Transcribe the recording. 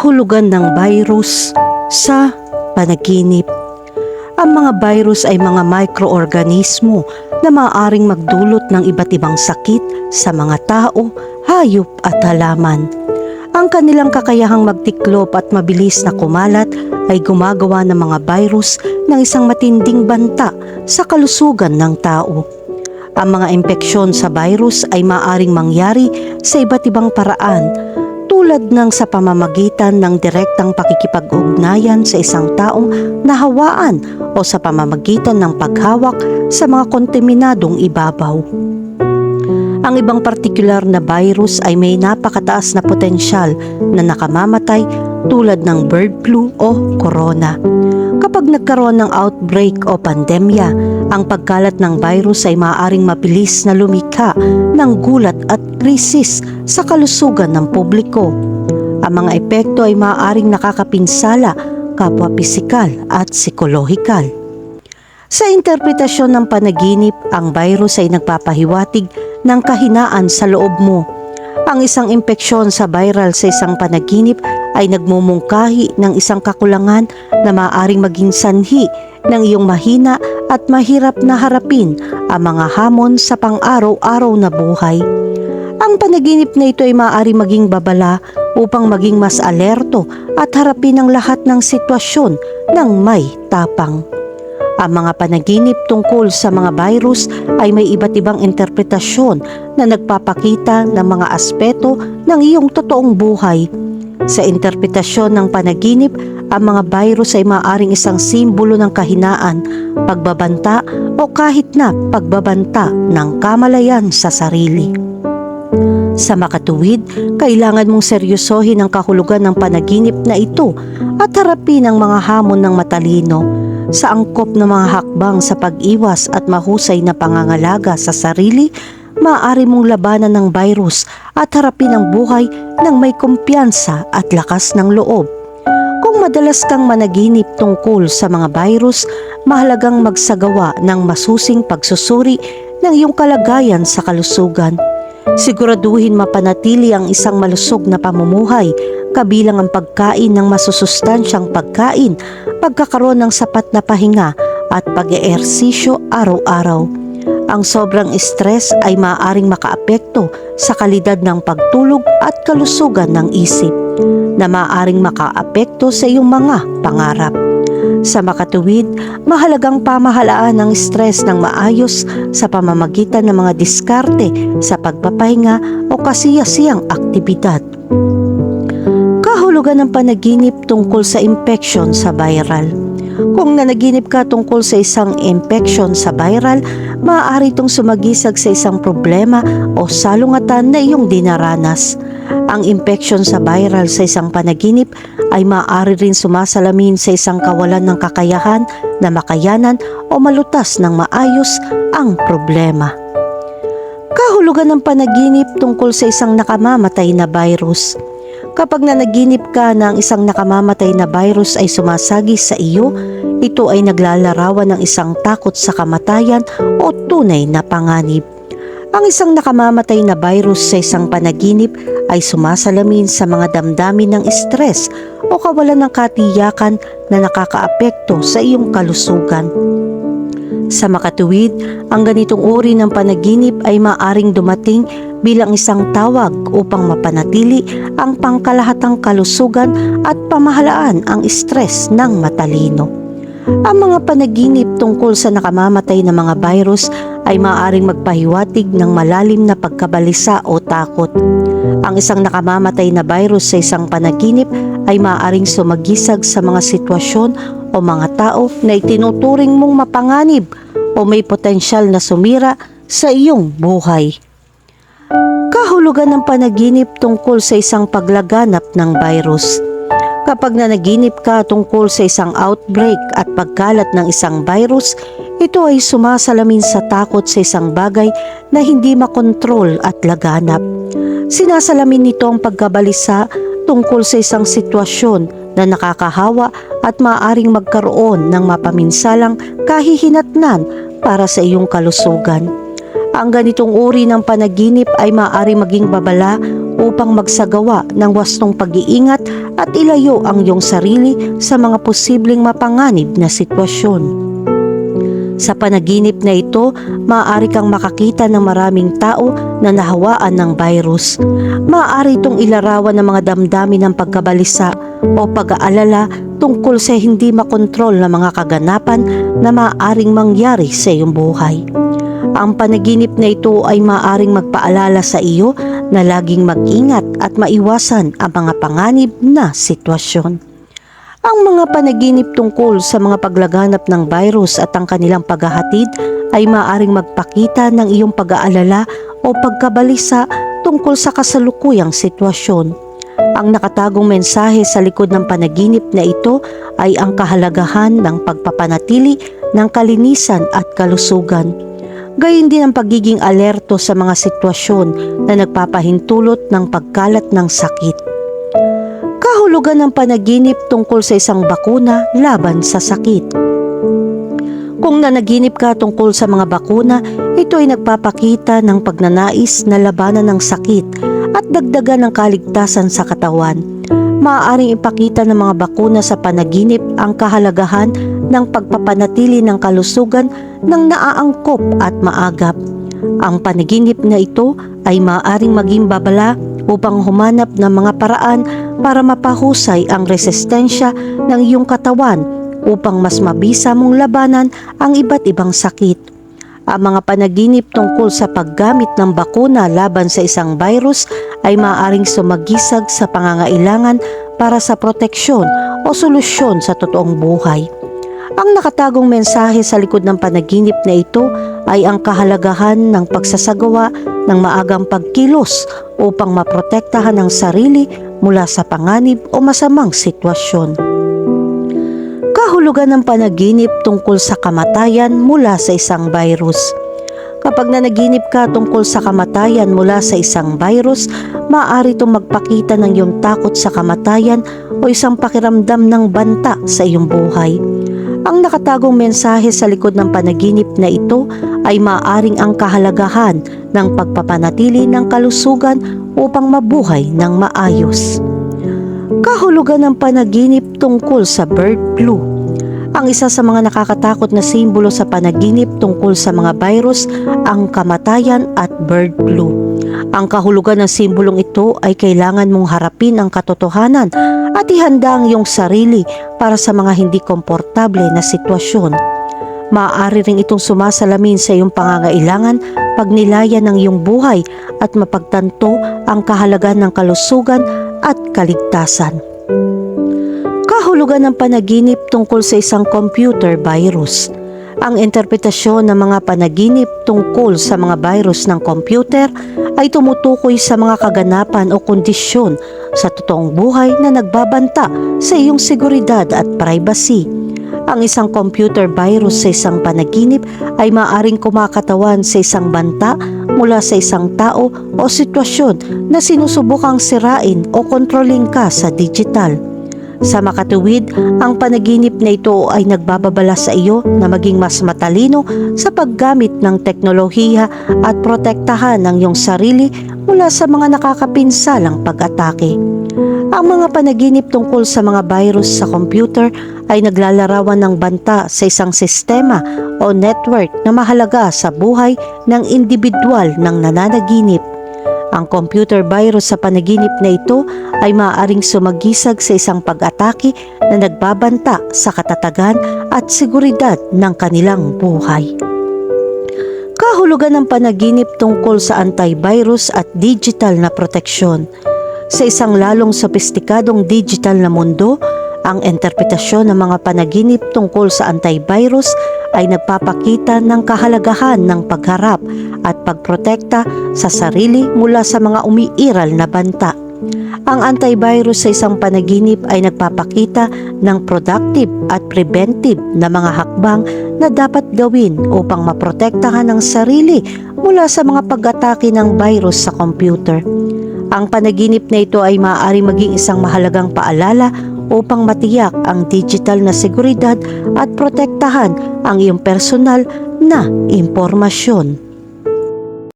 kahulugan ng virus sa panaginip. Ang mga virus ay mga microorganismo na maaaring magdulot ng iba't ibang sakit sa mga tao, hayop at halaman. Ang kanilang kakayahang magtiklop at mabilis na kumalat ay gumagawa ng mga virus ng isang matinding banta sa kalusugan ng tao. Ang mga impeksyon sa virus ay maaring mangyari sa iba't ibang paraan tulad ng sa pamamagitan ng direktang pakikipag-ugnayan sa isang taong nahawaan o sa pamamagitan ng paghawak sa mga kontaminadong ibabaw. Ang ibang partikular na virus ay may napakataas na potensyal na nakamamatay tulad ng bird flu o corona. Kapag nagkaroon ng outbreak o pandemya, ang pagkalat ng virus ay maaaring mabilis na lumikha ng gulat at krisis sa kalusugan ng publiko. Ang mga epekto ay maaaring nakakapinsala kapwa pisikal at psikolohikal. Sa interpretasyon ng panaginip, ang virus ay nagpapahiwatig ng kahinaan sa loob mo. Ang isang impeksyon sa viral sa isang panaginip ay nagmumungkahi ng isang kakulangan na maaaring maging sanhi ng iyong mahina at mahirap na harapin ang mga hamon sa pang-araw-araw na buhay. Ang panaginip na ito ay maaari maging babala upang maging mas alerto at harapin ang lahat ng sitwasyon ng may tapang. Ang mga panaginip tungkol sa mga virus ay may iba't ibang interpretasyon na nagpapakita ng mga aspeto ng iyong totoong buhay. Sa interpretasyon ng panaginip, ang mga virus ay maaaring isang simbolo ng kahinaan, pagbabanta o kahit na pagbabanta ng kamalayan sa sarili. Sa makatuwid, kailangan mong seryosohin ang kahulugan ng panaginip na ito at harapin ang mga hamon ng matalino sa angkop ng mga hakbang sa pag-iwas at mahusay na pangangalaga sa sarili, maaari mong labanan ng virus at harapin ang buhay ng may kumpiyansa at lakas ng loob. Kung madalas kang managinip tungkol sa mga virus, mahalagang magsagawa ng masusing pagsusuri ng iyong kalagayan sa kalusugan. Siguraduhin mapanatili ang isang malusog na pamumuhay kabilang ang pagkain ng masusustansyang pagkain, pagkakaroon ng sapat na pahinga at pag-eehersisyo araw-araw. Ang sobrang stress ay maaaring makaapekto sa kalidad ng pagtulog at kalusugan ng isip na maaaring makaapekto sa iyong mga pangarap. Sa makatuwid, mahalagang pamahalaan ng stress ng maayos sa pamamagitan ng mga diskarte sa pagpapahinga o kasiyasiyang aktibidad. Kahulugan ng panaginip tungkol sa infection sa viral. Kung nanaginip ka tungkol sa isang infection sa viral, maaari itong sumagisag sa isang problema o salungatan na iyong dinaranas. Ang infection sa viral sa isang panaginip ay maaari rin sumasalamin sa isang kawalan ng kakayahan na makayanan o malutas ng maayos ang problema. Kahulugan ng panaginip tungkol sa isang nakamamatay na virus. Kapag nanaginip ka na ang isang nakamamatay na virus ay sumasagi sa iyo, ito ay naglalarawan ng isang takot sa kamatayan o tunay na panganib. Ang isang nakamamatay na virus sa isang panaginip ay sumasalamin sa mga damdamin ng stress o kawalan ng katiyakan na nakakaapekto sa iyong kalusugan. Sa makatuwid, ang ganitong uri ng panaginip ay maaring dumating bilang isang tawag upang mapanatili ang pangkalahatang kalusugan at pamahalaan ang stress ng matalino. Ang mga panaginip tungkol sa nakamamatay na mga virus ay maaaring magpahiwatig ng malalim na pagkabalisa o takot. Ang isang nakamamatay na virus sa isang panaginip ay maaaring sumagisag sa mga sitwasyon o mga tao na itinuturing mong mapanganib o may potensyal na sumira sa iyong buhay. Kahulugan ng panaginip tungkol sa isang paglaganap ng virus. Kapag nanaginip ka tungkol sa isang outbreak at pagkalat ng isang virus, ito ay sumasalamin sa takot sa isang bagay na hindi makontrol at laganap. Sinasalamin nito ang pagkabalisa tungkol sa isang sitwasyon na nakakahawa at maaaring magkaroon ng mapaminsalang kahihinatnan para sa iyong kalusugan. Ang ganitong uri ng panaginip ay maaari maging babala upang magsagawa ng wastong pag-iingat at ilayo ang iyong sarili sa mga posibleng mapanganib na sitwasyon. Sa panaginip na ito, maaari kang makakita ng maraming tao na nahawaan ng virus. Maaari itong ilarawan ng mga damdamin ng pagkabalisa o pag-aalala tungkol sa hindi makontrol na mga kaganapan na maaaring mangyari sa iyong buhay. Ang panaginip na ito ay maaaring magpaalala sa iyo na laging mag-ingat at maiwasan ang mga panganib na sitwasyon. Ang mga panaginip tungkol sa mga paglaganap ng virus at ang kanilang paghahatid ay maaaring magpakita ng iyong pag-aalala o pagkabalisa tungkol sa kasalukuyang sitwasyon. Ang nakatagong mensahe sa likod ng panaginip na ito ay ang kahalagahan ng pagpapanatili ng kalinisan at kalusugan. Gayun din ang pagiging alerto sa mga sitwasyon na nagpapahintulot ng pagkalat ng sakit kahulugan ng panaginip tungkol sa isang bakuna laban sa sakit. Kung nanaginip ka tungkol sa mga bakuna, ito ay nagpapakita ng pagnanais na labanan ng sakit at dagdagan ng kaligtasan sa katawan. Maaaring ipakita ng mga bakuna sa panaginip ang kahalagahan ng pagpapanatili ng kalusugan ng naaangkop at maagap. Ang panaginip na ito ay maaaring maging babala upang humanap ng mga paraan para mapahusay ang resistensya ng iyong katawan upang mas mabisa mong labanan ang iba't ibang sakit. Ang mga panaginip tungkol sa paggamit ng bakuna laban sa isang virus ay maaaring sumagisag sa pangangailangan para sa proteksyon o solusyon sa totoong buhay. Ang nakatagong mensahe sa likod ng panaginip na ito ay ang kahalagahan ng pagsasagawa ng maagang pagkilos upang maprotektahan ang sarili mula sa panganib o masamang sitwasyon. Kahulugan ng panaginip tungkol sa kamatayan mula sa isang virus. Kapag nanaginip ka tungkol sa kamatayan mula sa isang virus, maaari itong magpakita ng iyong takot sa kamatayan o isang pakiramdam ng banta sa iyong buhay. Ang nakatagong mensahe sa likod ng panaginip na ito ay maaaring ang kahalagahan ng pagpapanatili ng kalusugan upang mabuhay ng maayos. Kahulugan ng panaginip tungkol sa bird flu. Ang isa sa mga nakakatakot na simbolo sa panaginip tungkol sa mga virus ang kamatayan at bird flu. Ang kahulugan ng simbolong ito ay kailangan mong harapin ang katotohanan at ihanda ang iyong sarili para sa mga hindi komportable na sitwasyon. Maaari ring itong sumasalamin sa iyong pangangailangan pagnilayan ng iyong buhay at mapagtanto ang kahalagan ng kalusugan at kaligtasan. Kahulugan ng panaginip tungkol sa isang computer virus. Ang interpretasyon ng mga panaginip tungkol sa mga virus ng computer ay tumutukoy sa mga kaganapan o kondisyon sa totoong buhay na nagbabanta sa iyong seguridad at privacy. Ang isang computer virus sa isang panaginip ay maaring kumakatawan sa isang banta mula sa isang tao o sitwasyon na sinusubukang sirain o kontrolin ka sa digital. Sa makatuwid, ang panaginip na ito ay nagbababala sa iyo na maging mas matalino sa paggamit ng teknolohiya at protektahan ang iyong sarili mula sa mga nakakapinsalang pag-atake. Ang mga panaginip tungkol sa mga virus sa computer ay naglalarawan ng banta sa isang sistema o network na mahalaga sa buhay ng individual ng nananaginip. Ang computer virus sa panaginip na ito ay maaaring sumagisag sa isang pag-atake na nagbabanta sa katatagan at seguridad ng kanilang buhay. Kahulugan ng panaginip tungkol sa antivirus at digital na proteksyon. Sa isang lalong sopistikadong digital na mundo, ang interpretasyon ng mga panaginip tungkol sa antivirus ay nagpapakita ng kahalagahan ng pagharap at pagprotekta sa sarili mula sa mga umiiral na banta. Ang antivirus sa isang panaginip ay nagpapakita ng productive at preventive na mga hakbang na dapat gawin upang maprotektahan ang sarili mula sa mga pag-atake ng virus sa computer. Ang panaginip na ito ay maaari maging isang mahalagang paalala upang matiyak ang digital na seguridad at protektahan ang iyong personal na impormasyon.